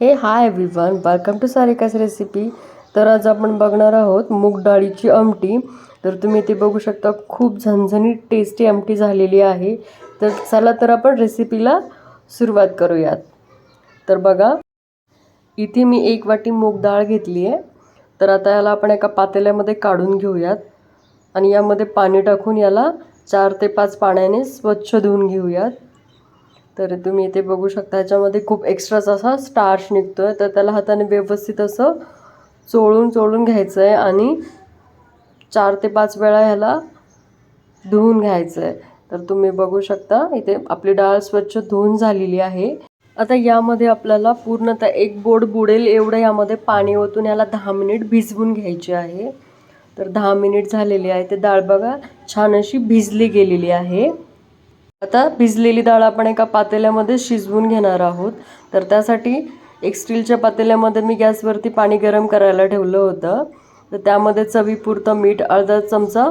Hey hi everyone welcome to Sarika's recipe तर आज आपण बघणार आहोत मूग डाळीची आमटी. तर तुम्ही इथे बघू शकता खूप झणझणीत टेस्टी आमटी झालेली आहे. तर चला तर आपण रेसिपीला सुरुवात करूयात. तर बघा इथे मी एक वाटी मूग डाळ घेतली आहे. तर आता याला आपण एका पातेल्यामध्ये काढून घेऊयात. आणि यामध्ये पाणी टाकून याला चार ते पाच पाण्याने स्वच्छ धुवून घेऊयात. तर तुम्ही इथे बघू शकता याच्यामध्ये खूप एक्स्ट्राच असा स्टार्च निघतो आहे तर त्याला हाताने व्यवस्थित असं चोळून चोळून घ्यायचं आहे आणि चार ते पाच वेळा ह्याला धुवून घ्यायचं आहे तर तुम्ही बघू शकता इथे आपली डाळ स्वच्छ धुवून झालेली आहे. आता यामध्ये आपल्याला पूर्णतः एक बोर्ड बुडेल एवढं यामध्ये पाणी ओतून याला दहा मिनिट भिजवून घ्यायचे आहे. तर दहा मिनिट झालेली आहे. ते डाळ बघा छान अशी भिजली गेलेली आहे. आता भिजलेली डाळ आपण एका पातेल्यामध्ये शिजवून घेणार आहोत. तर त्यासाठी एक स्टीलच्या पातेल्यामध्ये मी गॅसवरती पाणी गरम करायला ठेवलं होतं. तर त्यामध्ये चवीपुरतं मीठ अर्धा चमचा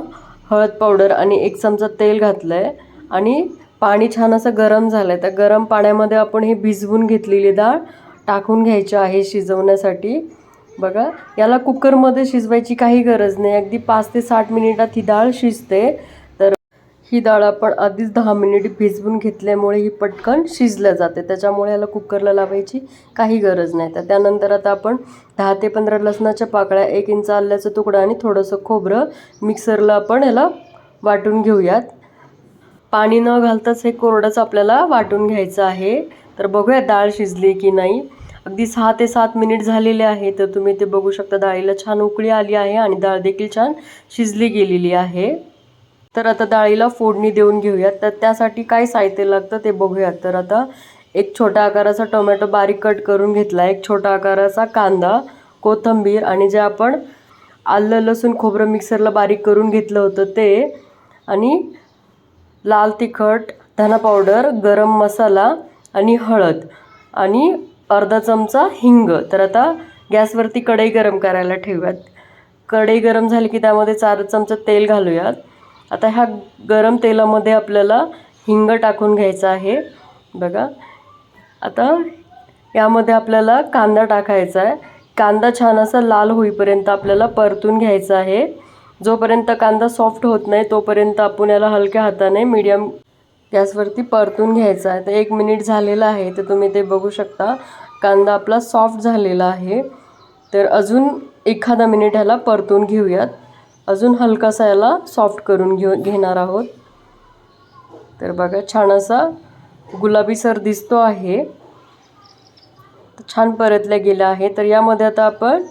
हळद पावडर आणि एक चमचा तेल घातलं आहे आणि पाणी छान असं गरम झालं आहे त्या गरम पाण्यामध्ये आपण हे भिजवून घेतलेली डाळ टाकून घ्यायची आहे शिजवण्यासाठी. बघा याला कुकरमध्ये शिजवायची काही गरज नाही. अगदी पाच ते साठ मिनिटात ही डाळ शिजते. ही डाळ आपण आधीच दहा मिनिट भिजवून घेतल्यामुळे ही पटकन शिजल्या जाते. त्याच्यामुळे याला कुकरला लावायची काही गरज नाही. तर त्यानंतर आता आपण दहा ते पंधरा लसणाच्या पाकळ्या एक इंच आल्याचा तुकडा आणि थोडंसं खोबरं मिक्सरला आपण याला वाटून घेऊयात. पाणी न घालताच हे कोरडंच आपल्याला वाटून घ्यायचं आहे. तर बघूया डाळ शिजली की नाही. अगदी सहा ते सात मिनिट झालेले आहे तर तुम्ही ते बघू शकता डाळीला छान उकळी आली आहे आणि डाळ देखील छान शिजली गेलेली आहे. तर आता डाळीला फोडणी देऊन घेऊयात. तर त्यासाठी काय साहित्य लागतं ते बघूयात. तर आता एक छोट्या आकाराचा टोमॅटो बारीक कट करून घेतला. एक छोटा आकाराचा कांदा कोथिंबीर आणि जे आपण आलं लसूण खोबरं मिक्सरला बारीक करून घेतलं होतं ते आणि लाल तिखट धना पावडर गरम मसाला आणि हळद आणि अर्धा चमचा हिंग. तर आता गॅसवरती कढई गरम करायला ठेवूयात. कढई गरम झाली की त्यामध्ये चार चमचा तेल घालूयात. आता ह्या गरम तेलामध्ये आपल्याला हिंग टाकून घ्यायचं आहे. बघा. आता यामध्ये आपल्याला कांदा टाकायचा आहे. कांदा छान असा लाल होईपर्यंत आपल्याला परतून घ्यायचा आहे. जोपर्यंत कांदा सॉफ्ट होत नाही तोपर्यंत आपण याला हलक्या हाताने मीडियम गॅसवरती परतून घ्यायचा आहे. तर एक मिनिट झालेलं आहे तर तुम्ही ते बघू शकता. कांदा आपला सॉफ्ट झालेला आहे. तर अजून एखादा मिनिट ह्याला परतून घेऊयात. अजून हलकासा याला सॉफ्ट करून घेऊ घेणार आहोत. तर बघा छान असा गुलाबीसर दिसतो आहे. छान परतल्या गेलं आहे तर यामध्ये आता आपण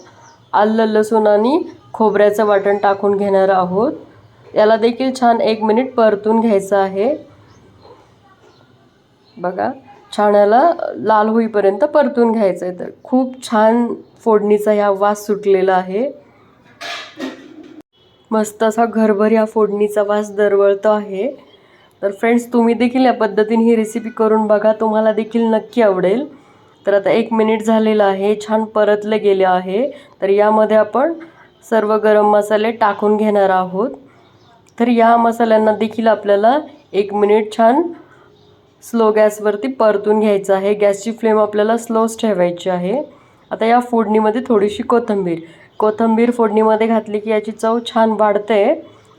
आलं लसूण आणि खोबऱ्याचं वाटण टाकून घेणार आहोत. याला देखील छान एक मिनिट परतून घ्यायचं आहे. बघा छान याला लाल होईपर्यंत परतून घ्यायचं आहे तर खूप छान फोडणीचा ह्या वास सुटलेला आहे. मस्त असा घरभर या फोडणीचा वास दरवळतो आहे. तर फ्रेंड्स तुम्ही देखील या पद्धतीने ही रेसिपी करून बघा. तुम्हाला देखील नक्की आवडेल. तर आता एक मिनिट झालेलं आहे. छान परतलं गेलं आहे. तर यामध्ये आपण सर्व गरम मसाले टाकून घेणार आहोत. तर या मसाल्यांना देखील आपल्याला एक मिनिट छान स्लो गॅसवरती परतून घ्यायचं आहे. गॅसची फ्लेम आपल्याला स्लोच ठेवायची आहे. आता या फोडणीमध्ये थोडीशी कोथिंबीर. कोथिंबीर फोडणीमध्ये घातली की याची चव छान वाढते.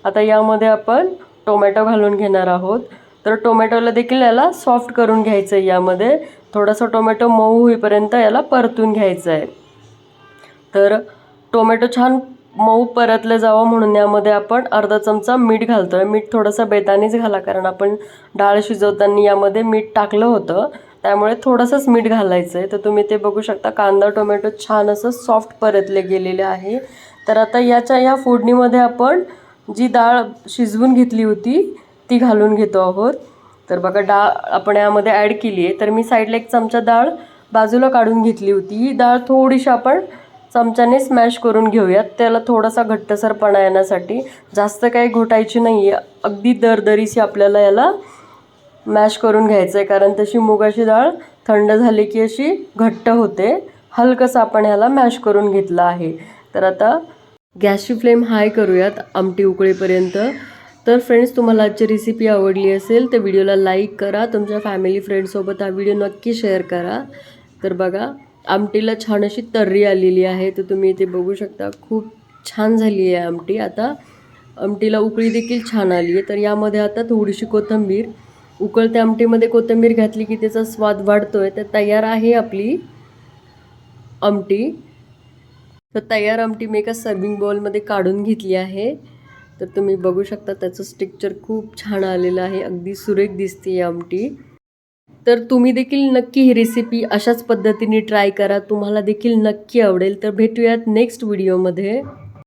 आता यामध्ये आपण टोमॅटो घालून घेणार आहोत. तर टोमॅटोला देखील याला सॉफ्ट करून घ्यायचं आहे यामध्ये. थोडासा टोमॅटो मऊ होईपर्यंत याला परतून घ्यायचं आहे तर टोमॅटो छान मऊ परतलं जावं म्हणून यामध्ये आपण अर्धा चमचा मीठ घालतो आहे मीठ थोडंसं बेतानीच घाला कारण आपण डाळ शिजवताना यामध्ये मीठ टाकलं होतं. त्यामुळे थोडंसंच मीठ घालायचं आहे तर तुम्ही ते बघू शकता कांदा टोमॅटो छान असं सॉफ्ट परतले गेलेले आहे. तर आता याच्या या फोडणीमध्ये आपण जी डाळ शिजवून घेतली होती ती घालून घेतो आहोत. तर बघा डाळ आपण यामध्ये ॲड केली आहे. तर मी साईडला एक चमचा डाळ बाजूला काढून घेतली होती. ही डाळ थोडीशी आपण चमच्याने स्मॅश करून घेऊयात. त्याला थोडासा घट्टसरपणा येण्यासाठी. जास्त काही घोटायची नाही आहे अगदी दरदरीशी आपल्याला याला मॅश करून घ्यायचं आहे कारण तशी मुगाची डाळ थंड झाली की अशी घट्ट होते. हलकंसं आपण ह्याला मॅश करून घेतलं आहे. तर आता गॅसची फ्लेम हाय करूयात आमटी उकळीपर्यंत. तर फ्रेंड्स तुम्हाला आजची रेसिपी आवडली असेल तर व्हिडिओला लाईक करा तुमच्या फॅमिली फ्रेंडसोबत हा व्हिडिओ नक्की शेअर करा. तर बघा आमटीला छान अशी तर्री आलेली आहे तर तुम्ही इथे बघू शकता खूप छान झाली आहे आमटी. आता आमटीला उकळी देखील छान आली आहे तर यामध्ये आता थोडीशी कोथिंबीर उकळत्या आमटीमध्ये कोथिंबीर घातली की त्याचा स्वाद वाढतो आहे तर तयार आहे आपली आमटी. तर तयार आमटी मी एका सर्विंग बॉलमध्ये काढून घेतली आहे. तर तुम्ही बघू शकता त्याचं स्टिक्चर खूप छान आलेलं आहे अगदी सुरेख दिसते ही आमटी. तर तुम्ही देखील नक्की ही रेसिपी अशाच पद्धतीने ट्राय करा तुम्हाला देखील नक्की आवडेल. तर भेटूयात नेक्स्ट व्हिडिओमध्ये